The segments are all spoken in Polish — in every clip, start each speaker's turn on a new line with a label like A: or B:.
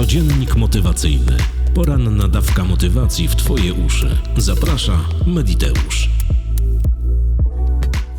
A: Codziennik motywacyjny. Poranna dawka motywacji w Twoje uszy. Zaprasza Mediteusz.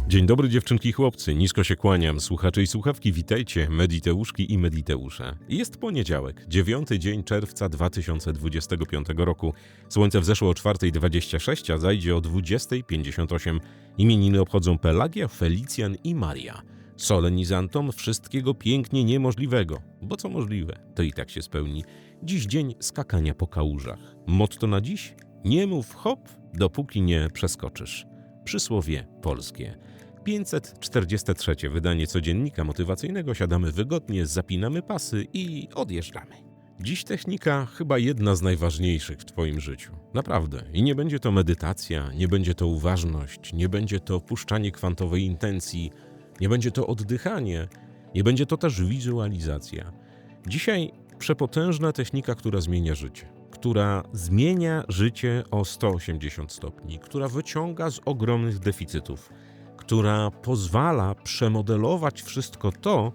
B: Dzień dobry dziewczynki i chłopcy, nisko się kłaniam, słuchacze i słuchawki, witajcie, mediteuszki i mediteusze. Jest poniedziałek, dziewiąty dzień czerwca 2025 roku. Słońce wzeszło o 4.26, a zajdzie o 20.58. Imieniny obchodzą Pelagia, Felicjan i Maria. Solenizantom wszystkiego pięknie niemożliwego, bo co możliwe, to i tak się spełni. Dziś dzień skakania po kałużach. Motto na dziś? Nie mów hop, dopóki nie przeskoczysz. Przysłowie polskie. 543 wydanie codziennika motywacyjnego. Siadamy wygodnie, zapinamy pasy i odjeżdżamy. Dziś technika chyba jedna z najważniejszych w Twoim życiu. Naprawdę. I nie będzie to medytacja, nie będzie to uważność, nie będzie to puszczanie kwantowej intencji, nie będzie to oddychanie, nie będzie to też wizualizacja. Dzisiaj przepotężna technika, która zmienia życie, która zmienia życie o 180 stopni, która wyciąga z ogromnych deficytów, która pozwala przemodelować wszystko to,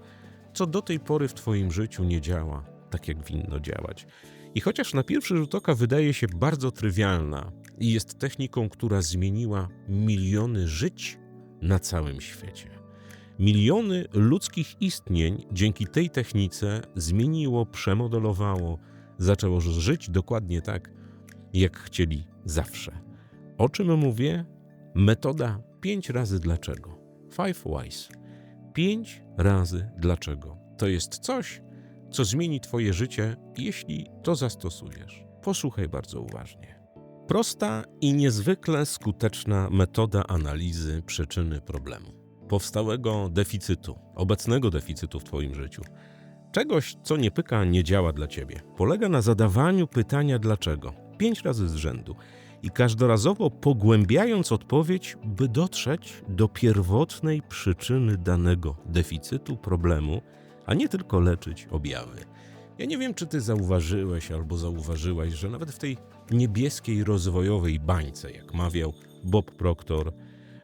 B: co do tej pory w Twoim życiu nie działa tak, jak winno działać. I chociaż na pierwszy rzut oka wydaje się bardzo trywialna i jest techniką, która zmieniła miliony żyć na całym świecie. Miliony ludzkich istnień dzięki tej technice zmieniło, przemodelowało, zaczęło żyć dokładnie tak, jak chcieli zawsze. O czym mówię? Metoda 5 razy dlaczego. Five whys. 5 razy dlaczego. To jest coś, co zmieni Twoje życie, jeśli to zastosujesz. Posłuchaj bardzo uważnie. Prosta i niezwykle skuteczna metoda analizy przyczyny problemu. Powstałego deficytu, obecnego deficytu w Twoim życiu. Czegoś, co nie pyka, nie działa dla Ciebie. Polega na zadawaniu pytania dlaczego. Pięć razy z rzędu i każdorazowo pogłębiając odpowiedź, by dotrzeć do pierwotnej przyczyny danego deficytu, problemu, a nie tylko leczyć objawy. Ja nie wiem, czy ty zauważyłeś albo zauważyłaś, że nawet w tej niebieskiej rozwojowej bańce, jak mawiał Bob Proctor,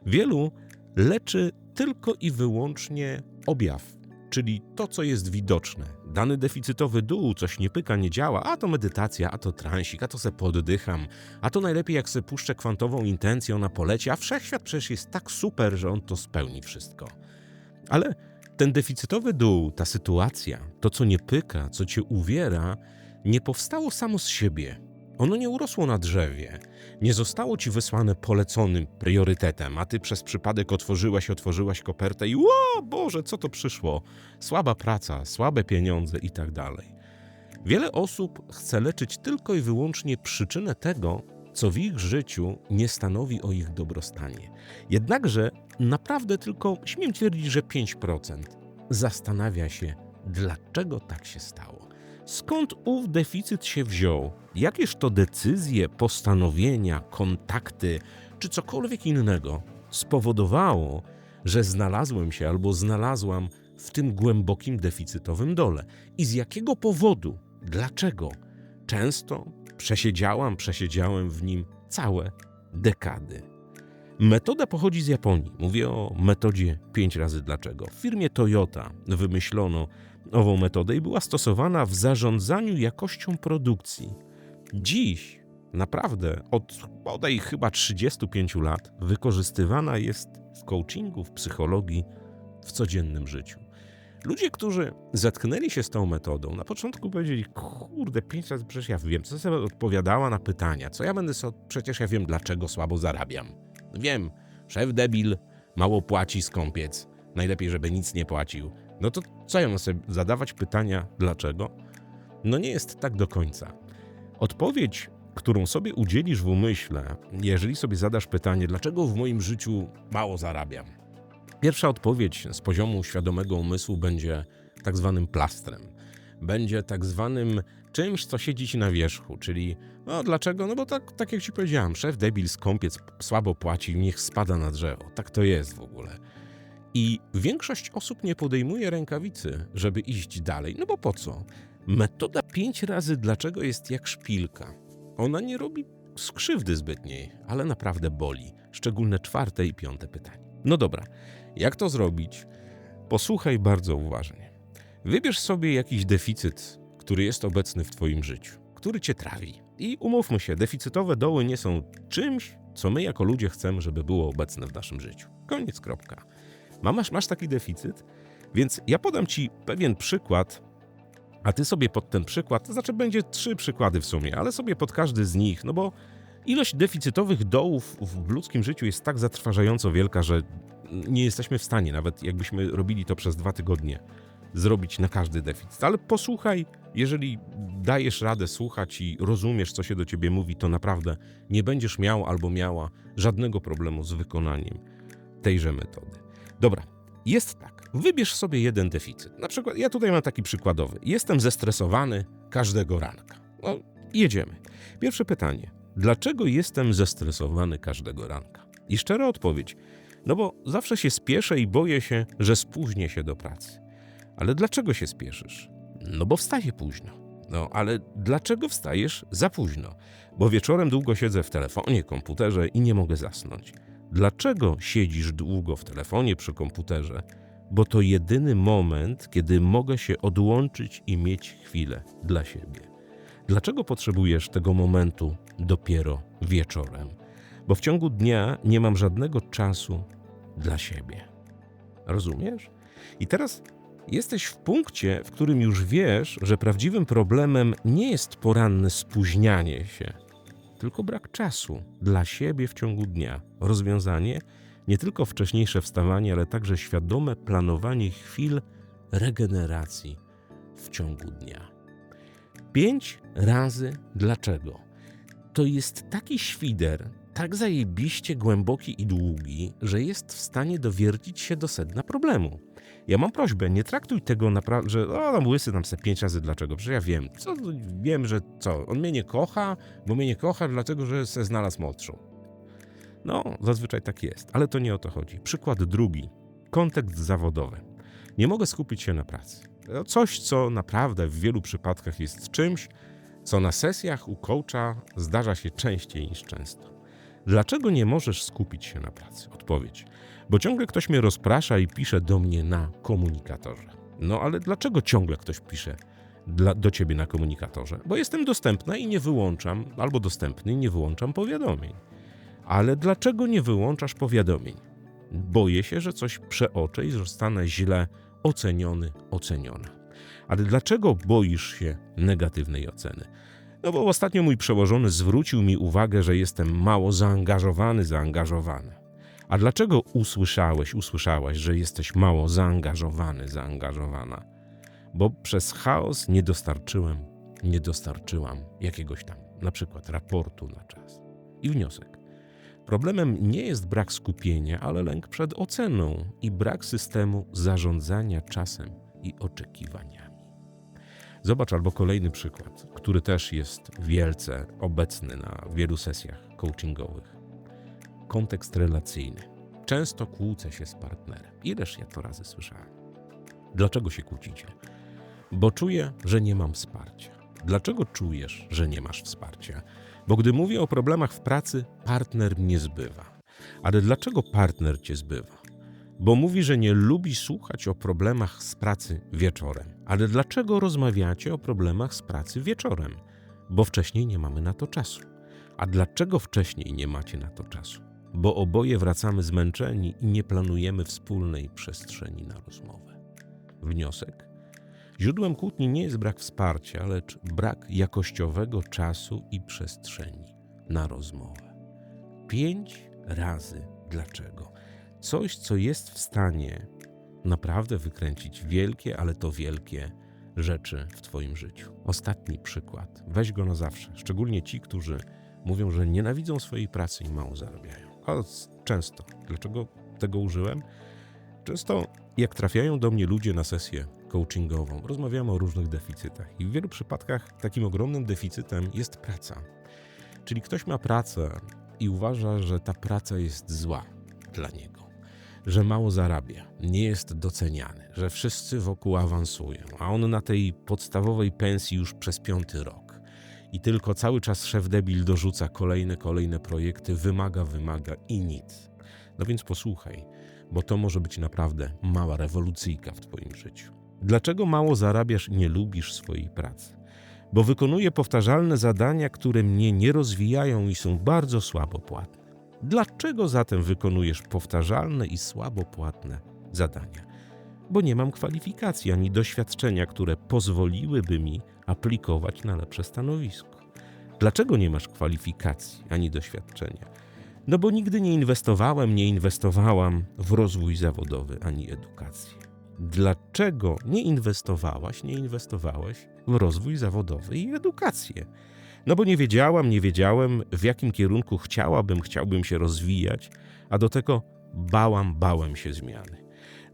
B: wielu leczy tylko i wyłącznie objaw, czyli to, co jest widoczne. Dany deficytowy dół, coś nie pyka, nie działa, a to medytacja, a to transik, a to se poddycham, a to najlepiej jak se puszczę kwantową intencję, ona poleci, a wszechświat przecież jest tak super, że on to spełni wszystko. Ale ten deficytowy dół, ta sytuacja, to co nie pyka, co cię uwiera, nie powstało samo z siebie. Ono nie urosło na drzewie, nie zostało ci wysłane poleconym priorytetem, a ty przez przypadek otworzyłaś, otworzyłaś kopertę i ło, Boże, co to przyszło? Słaba praca, słabe pieniądze i tak dalej. Wiele osób chce leczyć tylko i wyłącznie przyczynę tego, co w ich życiu nie stanowi o ich dobrostanie. Jednakże naprawdę tylko, śmiem twierdzić, że 5% zastanawia się, dlaczego tak się stało. Skąd ów deficyt się wziął? Jakież to decyzje, postanowienia, kontakty czy cokolwiek innego spowodowało, że znalazłem się albo znalazłam w tym głębokim deficytowym dole? I z jakiego powodu? Dlaczego? Często przesiedziałam, przesiedziałem w nim całe dekady. Metoda pochodzi z Japonii. Mówię o metodzie 5 razy dlaczego. W firmie Toyota wymyślono ową metodę i była stosowana w zarządzaniu jakością produkcji. Dziś naprawdę od bodaj chyba 35 lat wykorzystywana jest w coachingu, w psychologii, w codziennym życiu. Ludzie, którzy zetknęli się z tą metodą, na początku powiedzieli: Kurde, pięć razy przecież ja wiem, co sobie odpowiadała na pytania, co ja będę sobie, przecież ja wiem, dlaczego słabo zarabiam. Wiem, szef debil, mało płaci skąpiec, najlepiej, żeby nic nie płacił. No to co ja mam sobie zadawać pytania, dlaczego? No nie jest tak do końca. Odpowiedź, którą sobie udzielisz w umyśle, jeżeli sobie zadasz pytanie, dlaczego w moim życiu mało zarabiam, Pierwsza odpowiedź z poziomu świadomego umysłu będzie tak zwanym plastrem. Będzie tak zwanym czymś, co siedzi ci na wierzchu, czyli no dlaczego? No bo tak, tak jak ci powiedziałem, szef debil skąpiec słabo płaci, niech spada na drzewo. Tak to jest w ogóle. I większość osób nie podejmuje rękawicy, żeby iść dalej. No bo po co? Metoda pięć razy dlaczego jest jak szpilka. Ona nie robi skrzywdy zbytniej, ale naprawdę boli. Szczególne czwarte i piąte pytanie. No dobra, jak to zrobić? Posłuchaj bardzo uważnie. Wybierz sobie jakiś deficyt, który jest obecny w Twoim życiu, który Cię trawi. I umówmy się, deficytowe doły nie są czymś, co my jako ludzie chcemy, żeby było obecne w naszym życiu. Koniec, kropka. Ma- Masz, masz taki deficyt? Więc ja podam Ci pewien przykład, a Ty sobie pod ten przykład, to znaczy będzie trzy przykłady w sumie, ale sobie pod każdy z nich, no bo ilość deficytowych dołów w ludzkim życiu jest tak zatrważająco wielka, że nie jesteśmy w stanie, nawet jakbyśmy robili to przez dwa tygodnie, zrobić na każdy deficyt. Ale posłuchaj, jeżeli dajesz radę słuchać i rozumiesz, co się do ciebie mówi, to naprawdę nie będziesz miał albo miała żadnego problemu z wykonaniem tejże metody. Dobra, jest tak. Wybierz sobie jeden deficyt. Na przykład, ja tutaj mam taki przykładowy. Jestem zestresowany każdego ranka. No, jedziemy. Pierwsze pytanie. Dlaczego jestem zestresowany każdego ranka? I szczera odpowiedź. No bo zawsze się spieszę i boję się, że spóźnię się do pracy. Ale dlaczego się spieszysz? No bo wstaję późno. No ale dlaczego wstajesz za późno? Bo wieczorem długo siedzę w telefonie, komputerze i nie mogę zasnąć. Dlaczego siedzisz długo w telefonie przy komputerze? Bo to jedyny moment, kiedy mogę się odłączyć i mieć chwilę dla siebie. Dlaczego potrzebujesz tego momentu dopiero wieczorem? Bo w ciągu dnia nie mam żadnego czasu dla siebie. Rozumiesz? I teraz jesteś w punkcie, w którym już wiesz, że prawdziwym problemem nie jest poranne spóźnianie się, tylko brak czasu dla siebie w ciągu dnia. Rozwiązanie nie tylko wcześniejsze wstawanie, ale także świadome planowanie chwil regeneracji w ciągu dnia. Pięć razy dlaczego. To jest taki świder, tak zajebiście głęboki i długi, że jest w stanie dowiercić się do sedna problemu. Ja mam prośbę, nie traktuj tego naprawdę, że o, tam łysy nam se pięć razy dlaczego, przecież ja wiem, co, wiem, że co, on mnie nie kocha, bo mnie nie kocha, dlatego, że se znalazł młodszą. No, zazwyczaj tak jest, ale to nie o to chodzi. Przykład drugi. Kontekst zawodowy. Nie mogę skupić się na pracy. Coś, co naprawdę w wielu przypadkach jest czymś, co na sesjach u coacha zdarza się częściej niż często. Dlaczego nie możesz skupić się na pracy? Odpowiedź. Bo ciągle ktoś mnie rozprasza i pisze do mnie na komunikatorze. No ale dlaczego ciągle ktoś pisze dla, do ciebie na komunikatorze? Bo jestem dostępna i nie wyłączam, albo dostępny i nie wyłączam powiadomień. Ale dlaczego nie wyłączasz powiadomień? Boję się, że coś przeoczę i zostanę źle oceniony, oceniona. Ale dlaczego boisz się negatywnej oceny? No bo ostatnio mój przełożony zwrócił mi uwagę, że jestem mało zaangażowany, zaangażowana. A dlaczego usłyszałeś, usłyszałaś, że jesteś mało zaangażowany, zaangażowana? Bo przez chaos nie dostarczyłem, nie dostarczyłam jakiegoś tam, na przykład raportu na czas. I wniosek. Problemem nie jest brak skupienia, ale lęk przed oceną i brak systemu zarządzania czasem i oczekiwaniami. Zobacz albo kolejny przykład, który też jest wielce obecny na wielu sesjach coachingowych. Kontekst relacyjny. Często kłócę się z partnerem. Ileż ja to razy słyszałem. Dlaczego się kłócicie? Bo czuję, że nie mam wsparcia. Dlaczego czujesz, że nie masz wsparcia? Bo gdy mówię o problemach w pracy, partner mnie zbywa. Ale dlaczego partner cię zbywa? Bo mówi, że nie lubi słuchać o problemach z pracy wieczorem. Ale dlaczego rozmawiacie o problemach z pracy wieczorem? Bo wcześniej nie mamy na to czasu. A dlaczego wcześniej nie macie na to czasu? Bo oboje wracamy zmęczeni i nie planujemy wspólnej przestrzeni na rozmowę. Wniosek? Źródłem kłótni nie jest brak wsparcia, lecz brak jakościowego czasu i przestrzeni na rozmowę. Pięć razy dlaczego. Coś, co jest w stanie naprawdę wykręcić wielkie, ale to wielkie rzeczy w Twoim życiu. Ostatni przykład. Weź go na zawsze. Szczególnie ci, którzy mówią, że nienawidzą swojej pracy i mało zarabiają. A często. Dlaczego tego użyłem? Często, jak trafiają do mnie ludzie na sesję coachingową, rozmawiamy o różnych deficytach, i w wielu przypadkach takim ogromnym deficytem jest praca. Czyli ktoś ma pracę i uważa, że ta praca jest zła dla niego, że mało zarabia, nie jest doceniany, że wszyscy wokół awansują, a on na tej podstawowej pensji już przez piąty rok. I tylko cały czas szef debil dorzuca kolejne, kolejne projekty, wymaga, wymaga i nic. No więc posłuchaj, bo to może być naprawdę mała rewolucyjka w Twoim życiu. Dlaczego mało zarabiasz i nie lubisz swojej pracy? Bo wykonuję powtarzalne zadania, które mnie nie rozwijają i są bardzo słabo płatne. Dlaczego zatem wykonujesz powtarzalne i słabo płatne zadania? Bo nie mam kwalifikacji ani doświadczenia, które pozwoliłyby mi aplikować na lepsze stanowisko. Dlaczego nie masz kwalifikacji ani doświadczenia? No bo nigdy nie inwestowałem, nie inwestowałam w rozwój zawodowy ani edukację. Dlaczego nie inwestowałaś, nie inwestowałeś w rozwój zawodowy i edukację? No bo nie wiedziałam, nie wiedziałem, w jakim kierunku chciałabym, chciałbym się rozwijać, a do tego bałam, bałem się zmiany.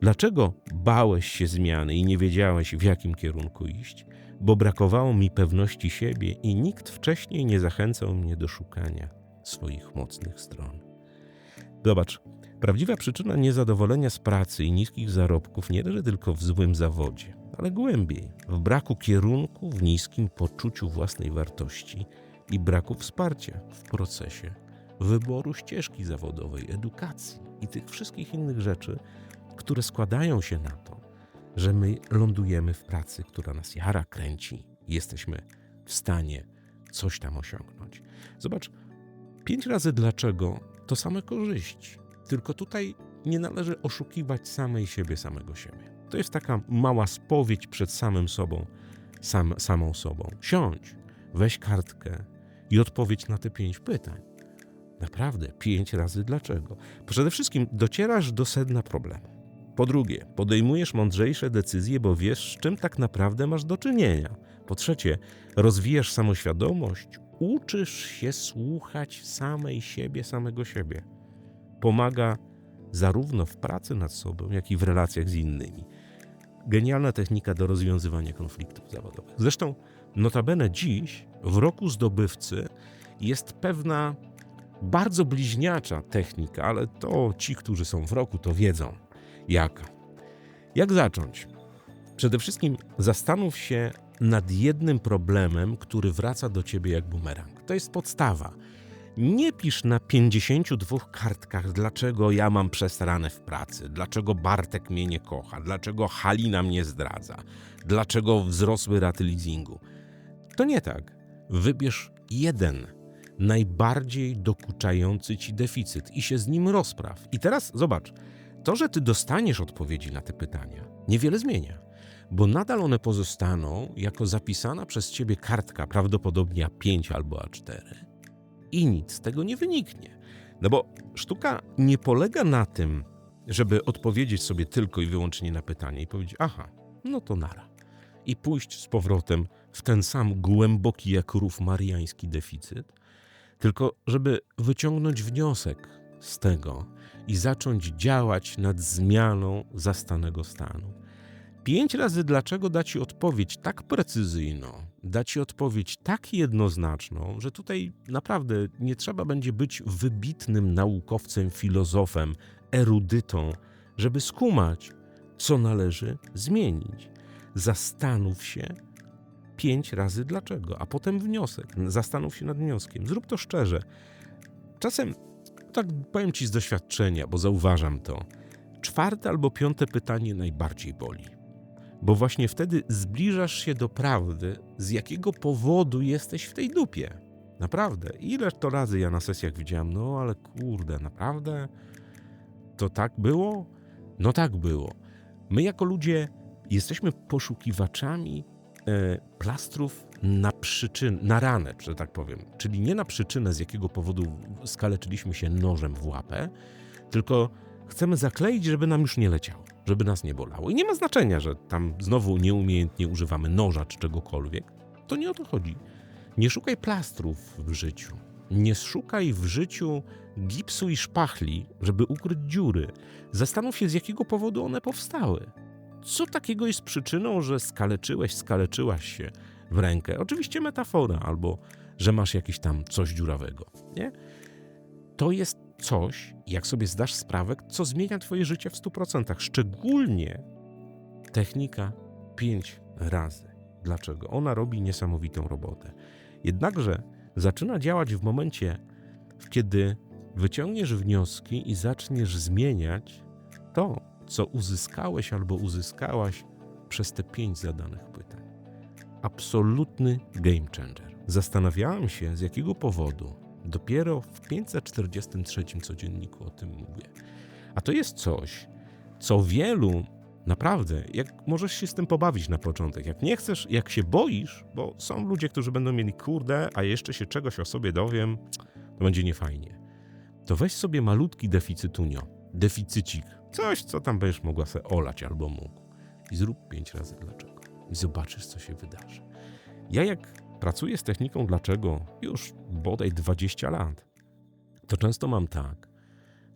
B: Dlaczego bałeś się zmiany i nie wiedziałeś, w jakim kierunku iść? Bo brakowało mi pewności siebie i nikt wcześniej nie zachęcał mnie do szukania swoich mocnych stron. Zobacz, prawdziwa przyczyna niezadowolenia z pracy i niskich zarobków nie leży tylko w złym zawodzie, ale głębiej w braku kierunku, w niskim poczuciu własnej wartości i braku wsparcia w procesie wyboru ścieżki zawodowej, edukacji i tych wszystkich innych rzeczy, które składają się na to, że my lądujemy w pracy, która nas jara, kręci jesteśmy w stanie coś tam osiągnąć. Zobacz, pięć razy dlaczego to same korzyści. Tylko tutaj nie należy oszukiwać samej siebie, samego siebie. To jest taka mała spowiedź przed samym sobą, sam, samą sobą. Siądź, weź kartkę i odpowiedź na te pięć pytań. Naprawdę, pięć razy dlaczego. Przede wszystkim docierasz do sedna problemu. Po drugie, podejmujesz mądrzejsze decyzje, bo wiesz, z czym tak naprawdę masz do czynienia. Po trzecie, rozwijasz samoświadomość, uczysz się słuchać samej siebie, samego siebie. Pomaga zarówno w pracy nad sobą, jak i w relacjach z innymi. Genialna technika do rozwiązywania konfliktów zawodowych. Zresztą, notabene dziś, w roku zdobywcy, jest pewna bardzo bliźniacza technika, ale to ci, którzy są w roku, to wiedzą Jaka? Jak zacząć? Przede wszystkim zastanów się nad jednym problemem, który wraca do ciebie jak bumerang. To jest podstawa. Nie pisz na 52 kartkach, dlaczego ja mam przesrane w pracy, dlaczego Bartek mnie nie kocha, dlaczego Halina mnie zdradza, dlaczego wzrosły raty leasingu. To nie tak. Wybierz jeden najbardziej dokuczający ci deficyt i się z nim rozpraw. I teraz zobacz, to, że ty dostaniesz odpowiedzi na te pytania, niewiele zmienia, bo nadal one pozostaną jako zapisana przez ciebie kartka, prawdopodobnie A5 albo A4, i nic z tego nie wyniknie. No bo sztuka nie polega na tym, żeby odpowiedzieć sobie tylko i wyłącznie na pytanie i powiedzieć: Aha, no to nara. I pójść z powrotem w ten sam głęboki jak rów mariański deficyt, tylko żeby wyciągnąć wniosek z tego, i zacząć działać nad zmianą zastanego stanu. Pięć razy dlaczego da ci odpowiedź tak precyzyjną, da ci odpowiedź tak jednoznaczną, że tutaj naprawdę nie trzeba będzie być wybitnym naukowcem, filozofem, erudytą, żeby skumać, co należy zmienić. Zastanów się pięć razy dlaczego, a potem wniosek. Zastanów się nad wnioskiem. Zrób to szczerze. Czasem tak powiem ci z doświadczenia, bo zauważam to. Czwarte albo piąte pytanie najbardziej boli. Bo właśnie wtedy zbliżasz się do prawdy, z jakiego powodu jesteś w tej dupie. Naprawdę. Ileż to razy ja na sesjach widziałem, no ale kurde, naprawdę? To tak było? No tak było. My jako ludzie jesteśmy poszukiwaczami e, plastrów na przyczynę, na ranę, że tak powiem. Czyli nie na przyczynę, z jakiego powodu skaleczyliśmy się nożem w łapę, tylko chcemy zakleić, żeby nam już nie leciało, żeby nas nie bolało. I nie ma znaczenia, że tam znowu nieumiejętnie używamy noża czy czegokolwiek. To nie o to chodzi. Nie szukaj plastrów w życiu. Nie szukaj w życiu gipsu i szpachli, żeby ukryć dziury. Zastanów się, z jakiego powodu one powstały. Co takiego jest przyczyną, że skaleczyłeś, skaleczyłaś się? w rękę. Oczywiście metafora, albo że masz jakiś tam coś dziurawego. Nie? To jest coś, jak sobie zdasz sprawę, co zmienia Twoje życie w 100%. Szczególnie technika 5 razy. Dlaczego? Ona robi niesamowitą robotę. Jednakże zaczyna działać w momencie, kiedy wyciągniesz wnioski i zaczniesz zmieniać to, co uzyskałeś albo uzyskałaś przez te pięć zadanych pytań. Absolutny game changer. Zastanawiałem się, z jakiego powodu dopiero w 543 codzienniku o tym mówię. A to jest coś, co wielu naprawdę, jak możesz się z tym pobawić na początek. Jak nie chcesz, jak się boisz, bo są ludzie, którzy będą mieli kurde, a jeszcze się czegoś o sobie dowiem, to będzie niefajnie. To weź sobie malutki deficytunio, deficycik, coś, co tam będziesz mogła sobie olać albo mógł. I zrób pięć razy dlaczego. I zobaczysz, co się wydarzy. Ja jak pracuję z techniką dlaczego już bodaj 20 lat, to często mam tak,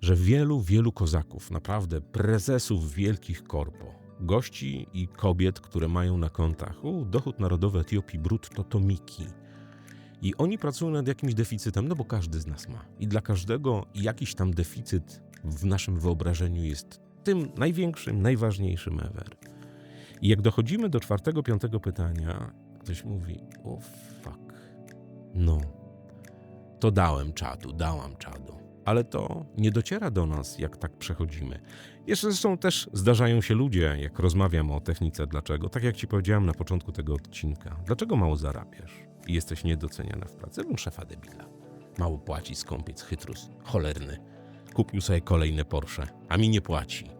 B: że wielu, wielu kozaków, naprawdę prezesów wielkich korpo, gości i kobiet, które mają na kontach u, dochód narodowy Etiopii brutto to miki. I oni pracują nad jakimś deficytem, no bo każdy z nas ma. I dla każdego jakiś tam deficyt w naszym wyobrażeniu jest tym największym, najważniejszym ever. I jak dochodzimy do czwartego, piątego pytania, ktoś mówi, o fuck, no, to dałem czadu, dałam czadu. Ale to nie dociera do nas, jak tak przechodzimy. Jeszcze zresztą też zdarzają się ludzie, jak rozmawiam o technice dlaczego, tak jak ci powiedziałem na początku tego odcinka. Dlaczego mało zarabiasz i jesteś niedoceniana w pracy? Bym szefa debila. Mało płaci skąpiec, chytrus, cholerny. Kupił sobie kolejne Porsche, a mi nie płaci.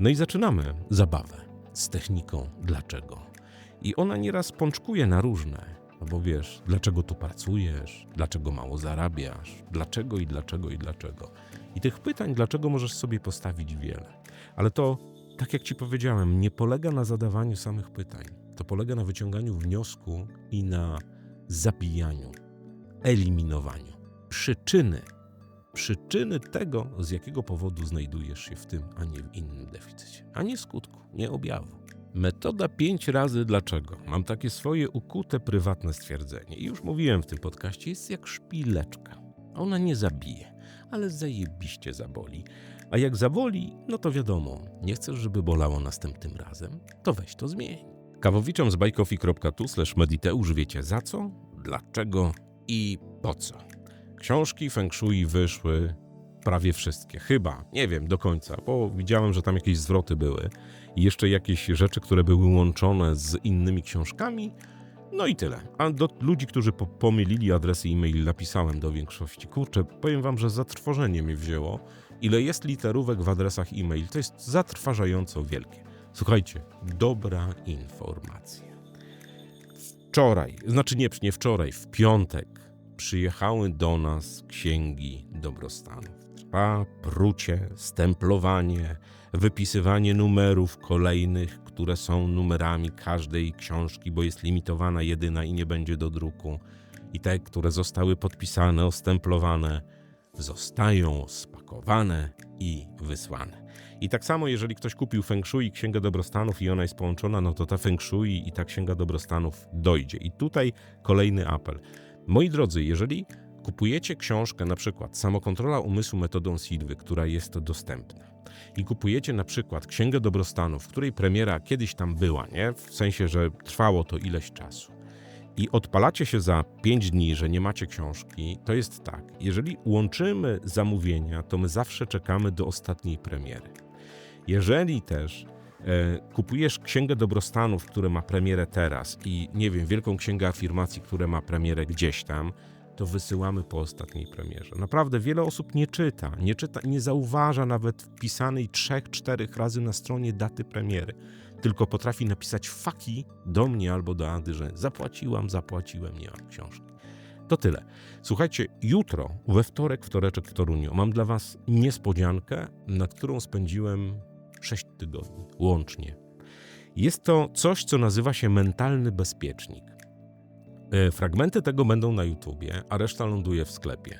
B: No i zaczynamy zabawę z techniką dlaczego. I ona nieraz pączkuje na różne. No bo wiesz, dlaczego tu pracujesz, dlaczego mało zarabiasz, dlaczego i dlaczego i dlaczego. I tych pytań, dlaczego możesz sobie postawić wiele. Ale to, tak jak ci powiedziałem, nie polega na zadawaniu samych pytań. To polega na wyciąganiu wniosku i na zabijaniu, eliminowaniu przyczyny. Przyczyny tego, z jakiego powodu znajdujesz się w tym, a nie w innym deficycie. A nie skutku, nie objawu. Metoda pięć razy dlaczego. Mam takie swoje ukute, prywatne stwierdzenie. I już mówiłem w tym podcaście, jest jak szpileczka. Ona nie zabije, ale zajebiście zaboli. A jak zaboli, no to wiadomo, nie chcesz, żeby bolało następnym razem, to weź to zmień. Kawowiczom z bajkofi.tu slash mediteusz wiecie za co, dlaczego i po co. Książki Feng Shui wyszły prawie wszystkie. Chyba, nie wiem do końca, bo widziałem, że tam jakieś zwroty były i jeszcze jakieś rzeczy, które były łączone z innymi książkami. No i tyle. A do ludzi, którzy po pomylili adresy e-mail, napisałem do większości. Kurczę, powiem wam, że zatrwożenie mnie wzięło. Ile jest literówek w adresach e-mail, to jest zatrważająco wielkie. Słuchajcie, dobra informacja. Wczoraj, znaczy nie, nie wczoraj, w piątek przyjechały do nas księgi dobrostanów. Trwa prucie, stemplowanie, wypisywanie numerów kolejnych, które są numerami każdej książki, bo jest limitowana jedyna i nie będzie do druku. I te, które zostały podpisane, ostemplowane, zostają spakowane i wysłane. I tak samo, jeżeli ktoś kupił Feng Shui Księgę Dobrostanów i ona jest połączona, no to ta Feng Shui i ta Księga Dobrostanów dojdzie. I tutaj kolejny apel. Moi drodzy, jeżeli kupujecie książkę, na przykład Samokontrola umysłu metodą Sidwy, która jest dostępna, i kupujecie na przykład Księgę Dobrostanu, w której premiera kiedyś tam była, nie? W sensie, że trwało to ileś czasu. I odpalacie się za 5 dni, że nie macie książki, to jest tak. Jeżeli łączymy zamówienia, to my zawsze czekamy do ostatniej premiery. Jeżeli też e, kupujesz Księgę Dobrostanów, która ma premierę teraz i nie wiem, Wielką Księgę Afirmacji, która ma premierę gdzieś tam, to wysyłamy po ostatniej premierze. Naprawdę wiele osób nie czyta, nie czyta, nie zauważa nawet wpisanej trzech, czterech razy na stronie daty premiery, tylko potrafi napisać faki do mnie albo do Ady, że zapłaciłam, zapłaciłem, nie mam książki. To tyle. Słuchajcie, jutro, we wtorek, wtoreczek w Toruniu, mam dla Was niespodziankę, nad którą spędziłem 6 tygodni łącznie. Jest to coś, co nazywa się mentalny bezpiecznik. E, Fragmenty tego będą na YouTubie, a reszta ląduje w sklepie.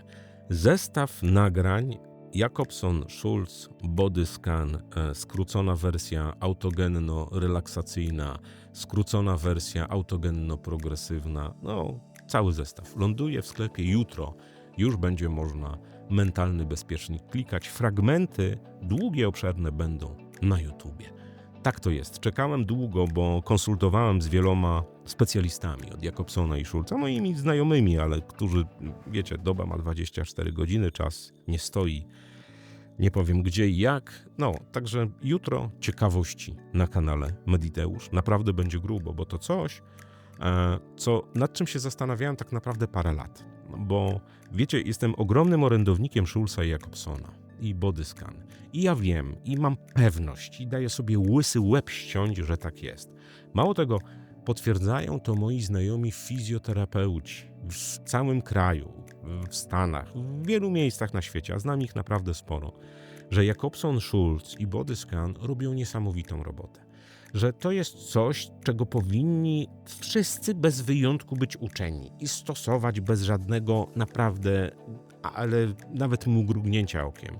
B: Zestaw nagrań Jakobson Schulz Body Scan, e, skrócona wersja autogenno-relaksacyjna, skrócona wersja autogenno-progresywna. No, cały zestaw ląduje w sklepie jutro. Już będzie można mentalny bezpiecznik klikać. Fragmenty długie, obszerne będą na YouTubie. Tak to jest. Czekałem długo, bo konsultowałem z wieloma specjalistami od Jakobsona i Schulza, moimi znajomymi, ale którzy, wiecie, doba ma 24 godziny, czas nie stoi. Nie powiem gdzie i jak. No, także jutro ciekawości na kanale Mediteusz. Naprawdę będzie grubo, bo to coś, e, co, nad czym się zastanawiałem tak naprawdę parę lat. No, Bo wiecie, jestem ogromnym orędownikiem Schulza i Jakobsona i Bodyscan. I ja wiem, i mam pewność, i daję sobie łysy łeb ściąć, że tak jest. Mało tego, potwierdzają to moi znajomi fizjoterapeuci w całym kraju, w Stanach, w wielu miejscach na świecie, a znam ich naprawdę sporo, że Jakobson, Schulz i Bodyscan robią niesamowitą robotę. Że to jest coś, czego powinni wszyscy bez wyjątku być uczeni i stosować bez żadnego naprawdę, ale nawet mrugnięcia okiem.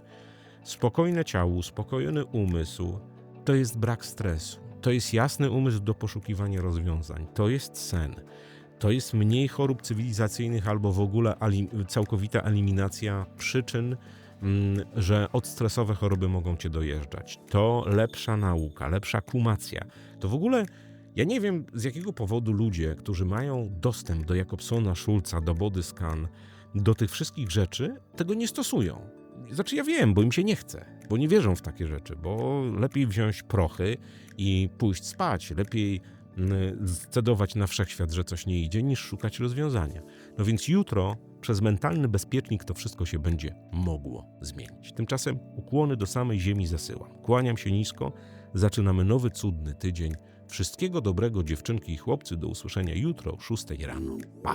B: Spokojne ciało, spokojny umysł to jest brak stresu. To jest jasny umysł do poszukiwania rozwiązań. To jest sen. To jest mniej chorób cywilizacyjnych albo w ogóle całkowita eliminacja przyczyn, mm, że odstresowe choroby mogą cię dojeżdżać. To lepsza nauka, lepsza kumacja. To w ogóle ja nie wiem z jakiego powodu ludzie, którzy mają dostęp do Jakobsona, Schulza, do Bodyscan, do tych wszystkich rzeczy, tego nie stosują. Znaczy ja wiem, bo im się nie chce, bo nie wierzą w takie rzeczy, bo lepiej wziąć prochy i pójść spać, lepiej mm, scedować na wszechświat, że coś nie idzie, niż szukać rozwiązania. No więc jutro przez mentalny bezpiecznik to wszystko się będzie mogło zmienić. Tymczasem ukłony do samej ziemi zasyłam. Kłaniam się nisko, zaczynamy nowy cudny tydzień. Wszystkiego dobrego dziewczynki i chłopcy, do usłyszenia jutro o 6 rano. Pa!